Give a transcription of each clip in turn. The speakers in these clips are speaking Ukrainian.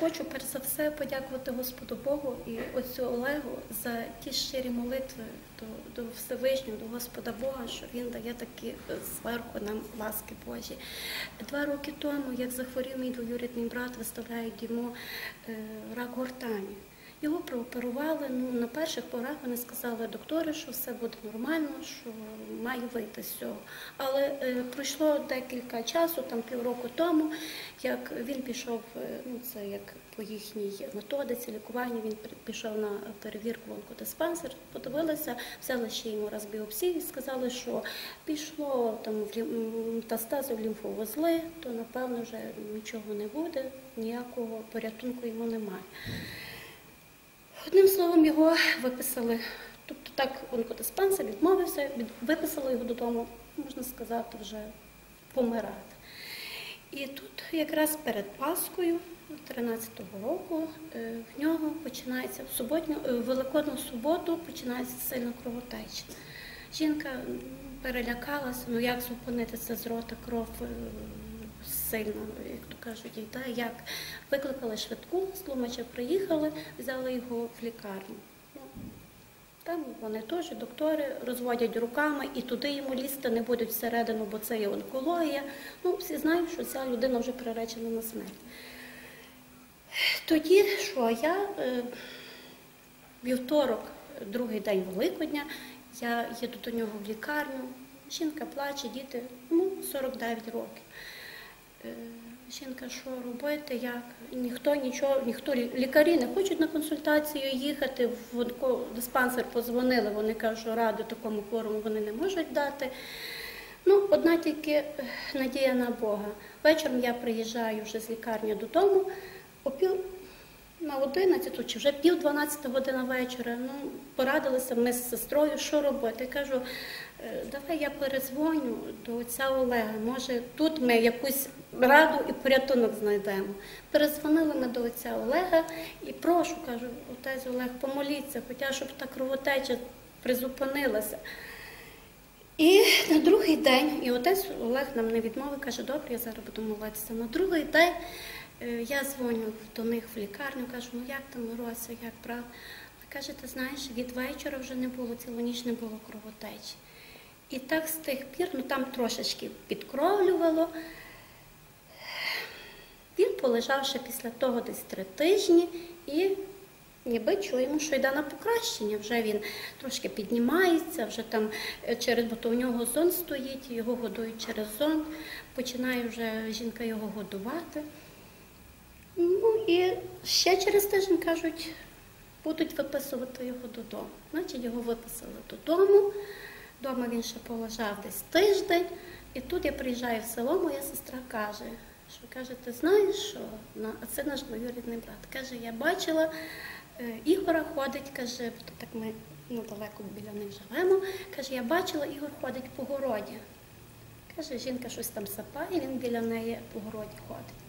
Хочу перш за все подякувати Господу Богу і отцю Олегу за ті щирі молитви до, до Всевишнього, до Господа Бога, що він дає такі е, зверху нам ласки Божі. Два роки тому, як захворів мій двоюрідний брат, виставляють йому е, рак гортані. Його прооперували. Ну на перших порах вони сказали доктори, що все буде нормально, що має вийти з цього. Але е, пройшло декілька часу, там півроку тому, як він пішов, е, ну це як по їхній методиці лікування, він пішов на перевірку в онкодиспансер, подивилися, взяли ще йому раз біопсію і сказали, що пішло там метастази в лімфовузли, то напевно вже нічого не буде, ніякого порятунку йому немає. Одним словом, його виписали. Тобто так онкодиспансер відмовився, виписали його додому, можна сказати, вже помирати. І тут якраз перед Паскою 13-го року е, в нього починається в суботню, е, в великодну суботу починається сильна кровотеча. Жінка перелякалася, ну як зупинити це з рота кров е, сильно, як то кажуть, йде, як викликали швидку, з Лумача приїхали, взяли його в лікарню. Ну, там вони теж, доктори, розводять руками і туди йому лізти не будуть всередину, бо це є онкологія. Ну, всі знають, що ця людина вже приречена на смерть. Тоді, що я е, вівторок, другий день Великодня, я їду до нього в лікарню, жінка плаче, діти, ну, 49 років. Е, Жінка, що робити, як? Ніхто нічого, ніхто лікарі не хочуть на консультацію їхати. В диспансер позвонили, вони кажуть, що раду такому хворому вони не можуть дати. Ну, одна тільки е, надія на Бога. Вечором я приїжджаю вже з лікарні додому, о пів на 11 чи вже пів 12 година вечора. Ну, порадилися ми з сестрою, що робити. Я кажу, «Е, давай я перезвоню до отця Олега. Може, тут ми якусь раду і порятунок знайдемо. Перезвонили ми до отця Олега і прошу, кажу, отець Олег, помоліться, хоча щоб та кровотеча призупинилася. І на другий день, і отець Олег нам не відмовив, каже, добре, я зараз буду молитися. На другий день е, я дзвоню до них в лікарню, кажу, ну як там Мирося, як прав? Каже, ти знаєш, від вечора вже не було, цілу ніч не було кровотечі. І так з тих пір, ну там трошечки підкровлювало. Він полежав ще після того десь три тижні і ніби чуємо, що йде на покращення. Вже він трошки піднімається, вже там е, через, бо то у нього зон стоїть, його годують через зон, починає вже жінка його годувати. Ну і ще через тиждень кажуть, будуть виписувати його додому. Значить, його виписали додому. Дома він ще полежав десь тиждень, і тут я приїжджаю в село, моя сестра каже, що каже, ти знаєш що? А це наш двоюрідний брат. Каже, я бачила, е, Ігора ходить, каже, так ми недалеко біля них живемо. Каже, я бачила, Ігор ходить по городі. Каже, жінка щось там сапає, він біля неї по городі ходить.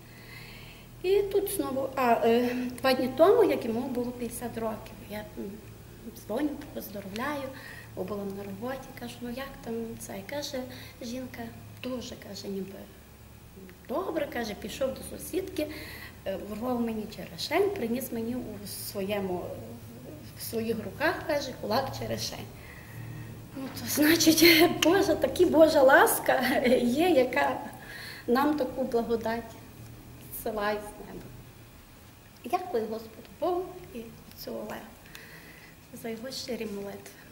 І тут знову, а е, два дні тому, як йому було 50 років, я дзвоню, поздоровляю, бо була на роботі, кажу, ну як там це? І каже, жінка дуже каже, ніби добре, каже, пішов до сусідки, е, вирвав мені черешень, приніс мені у своєму, в своїх руках, каже, кулак черешень. Ну, то значить, Божа, такі Божа ласка є, яка нам таку благодать зсилає з неба. Дякую Господу Богу і цю Олегу за його щирі молитви.